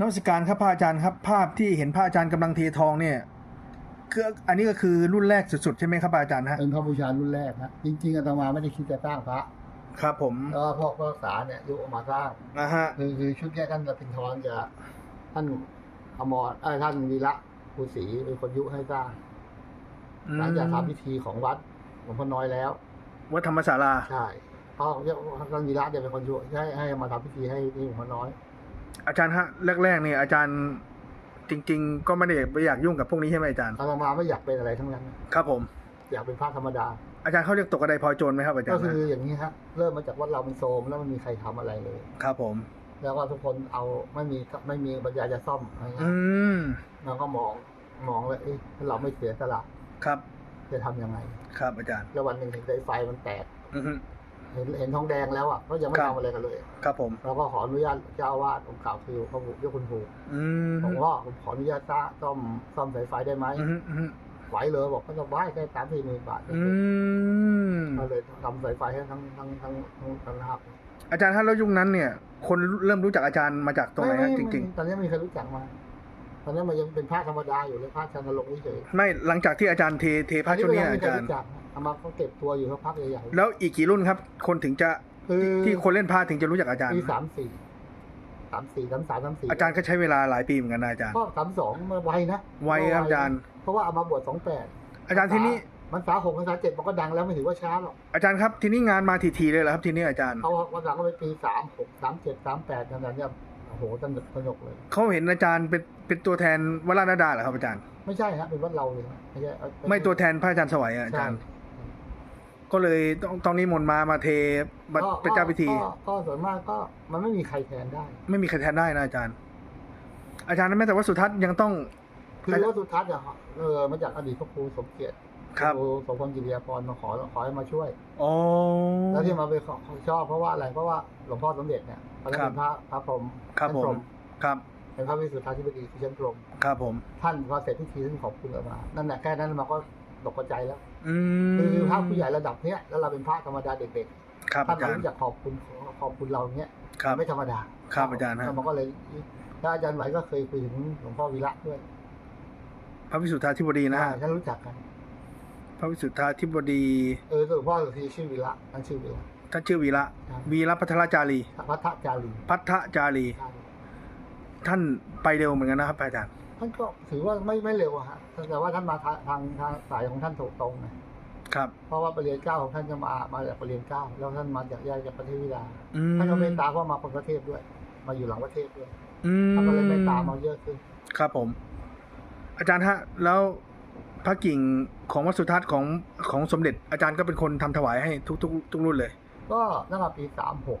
นมัสการครับพระอาจารย์ครับ ภาพที่เห็นพระอาจารย์กำลังเททองเนี่ยคืออันนี้ก็คือรุ่นแรกสุดๆใช่ไหมครับพระอาจารย์ฮะเป็นพระบูชารุ่นแรกนะจริงๆอาตมาไม่ได้คิดจะสร้างพระครับผมแล้วก็พ่อพระรักษาเนี่ยยกออกมาสร้างนะฮะคือคือชุดเนี้ยท่านจะเป็นทรจะท่านอมรเอ้ยท่านวีระภูศรีเป็นคนยุให้สร้างอืมหลังจากทำพิธีของวัดหลวงพ่อน้อยแล้ววัดธรรมศาลาใช่พ่อท่านวีระจะเป็นคนยุให้ให้มาทำพิธีให้ที่หลวงพ่อน้อย อาจารย์ฮะแรกๆเนี่ยอาจารย์จริง ๆ ก็ไม่ได้ไม่อยากยุ่งกับพวกนี้ใช่ไหมอาจารย์อาตมาไม่อยากเป็นอะไรทั้งนั้น ครับผม อยากเป็นพระธรรมดา อาจารย์เขาเรียกตกกระไดพลอยโจรไหมครับอาจารก็ย์คืออย่างนี้ฮะเริ่มมาจากวัดเรามันโทรมแล้วมันมีใครทำอะไรเลย ครับผม แล้วก็ทุกคนเอาไม่มีไม่มีปัญญาจะซ่อมอะไรเงี้อืยมเราก็มองมองเลยเอ๊ะถ้าเราไม่เสียสละครับ จะทำยังไง ครับอาจารย์ แล้ววันหนึ่งเห็นสายไฟมันแตกอือฮึ เห็นเห็นทองแดงแล้วอะก็ยังไม่ครับทำอะไรกันเลย ครับผมเราก็ขออนุญาตเจ้าอาวาสองค์เก่าคือพระบุยกคุณผูอืมบอกว่าผมขออนุญาตซ่าซ่อมซ่อมสายไฟได้ไหมอือฮึอือฮึไหวเลยบอกก็จะไหวแค่สามสี่หมื่นบาทอืมก็เลยทำสายไฟให้ทั้งทั้งทั้งทั้งทั้งหักอาจารย์ถ้าแล้วยุคนั้นเนี่ย คนเริ่มรู้จักอาจารย์มาจากตรงไหนฮะม่จม่ริงตอนนี้ไม่มีใครรู้จักมาตอนนี้มันยังเป็นพระธรรมดาอยู่เลยพระชันนรงค์เฉยๆไม่หลังจากที่อาจารย์เทเทๆพระชุดเนี้ยอัอาจารย์ ก็งไม่เครู้จักเอามาเขาเก็บตัวอยู่สักพักใหญ่แล้วอีกกี่รุ่นครับ คนถึงจะๆคือที่คนเล่นพระถึงจะรู้จักอาจารย์ปีสามสี่สามสี่สามสามสามสี่อาจารย์ก็ใช้เวลาหลายปีเหมือนกันนะอาจารย์ก็สามสองมาไวนะไวครับอาจารย์ เพราะว่าเอามาบวชสองแปดอาจารย์ทีนี้มันสาหกมันสาเจ็ดมันก็ดังแล้วไม่ถือว่าช้าหรอกอาจารย์ครับทีนี้งานมาทีๆเลยเหรอครับทีนี้อาจารย์เขาวันหลังก็ไปปีสามหกสามเจ็ดสามแปดนั่นน่ะเนี่ยโอ้โหสนุกสนุกเลยเขาเห็นอาจารย์เป็นเป็นตัวแทนวรานาดาเหรอครับอาจารย์ ไม่ใช่ฮะเป็นวัดเราเลยนะไม่ใช่เอาไม่ตัวแทนพระอาจารย์สวัยอะอาใช่จารย์ ก็เลยต้องต้องนิมนต์มามาเทบัตรก็เป็นเจ้าพิธี ก็ก็ส่วนมากก็มันไม่มีใครแทนได้ ไม่มีใครแทนได้นะอาจารย์ อาจารย์แม้แต่ว่าสุทัศน์ยังต้อง คือว่าสุทัศน์อะเออมาจากอดีตพระครูสมเกียรติครับครูสมพลกิริยาพรมาขอขอให้มาช่วย อ๋อ แล้วที่มาไปขอชอบเพราะว่าอะไรเพราะว่าหลวงพ่อสมเด็จเนี่ยตอนนั้นครับเป็นพระพระพรหมครับชั้นผพรมหครับ เป็นพระวิสุทธาธิบดีคือชั้นพรหมครับผม ท่านพอเสร็จพิธีท่านขอบคุณออกมา นั่นแหละแค่นั้นมาก็ ตกใจแล้วอืมคือพระผู้ใหญ่ระดับเนี้ยแล้วเราเป็นพระธรรมดาเด็กครับๆท่านอาจารรู้ย์จักขอบคุณขอบคุณเราเนี้ยครับไม่ธรรมดาครับอาจารย์ฮะแล้วมันก็เลยแล้วอาจารย์ไหวก็เคยคุยถึงหลวงพ่อวีระด้วย พระวิสุทธาธิบดีนะฮะใช่ท่านรู้จักกัน พระวิสุทธาธิบดี เออหลวงพ่อสุทีชื่อวีระท่านชื่อวีระท่านชื่อวีระใช่วีระพัทรจารี พัทธจารี พัทธจารีใช่ท่านไปเร็วเหมือนกันนะครับอาจารย์ ท่านก็ถือว่าไม่ไม่เร็วอะฮะแต่ว่าท่านมาทางทางทางสายของท่านถูกตรงไงครับ เพราะว่าประเรียนเก้าของท่านจะมามาจากประเรียนเก้าแล้วท่านมาจากย้ายจากประเทศวิลาอืมท่านก็เมตตาเพราะมาคนประเทศด้วย มาอยู่หลังประเทศด้วยอืมท่านก็เลยเมตตามาเยอะขึ้น ครับผม อาจารย์ฮะ แล้วพระกิ่งของวัดสุทัศน์ของของสมเด็จอาจารย์ก็เป็นคนทำถวายให้ทุกทุกทุกรุ่นเลย ก็ตั้งแต่ปีสามหก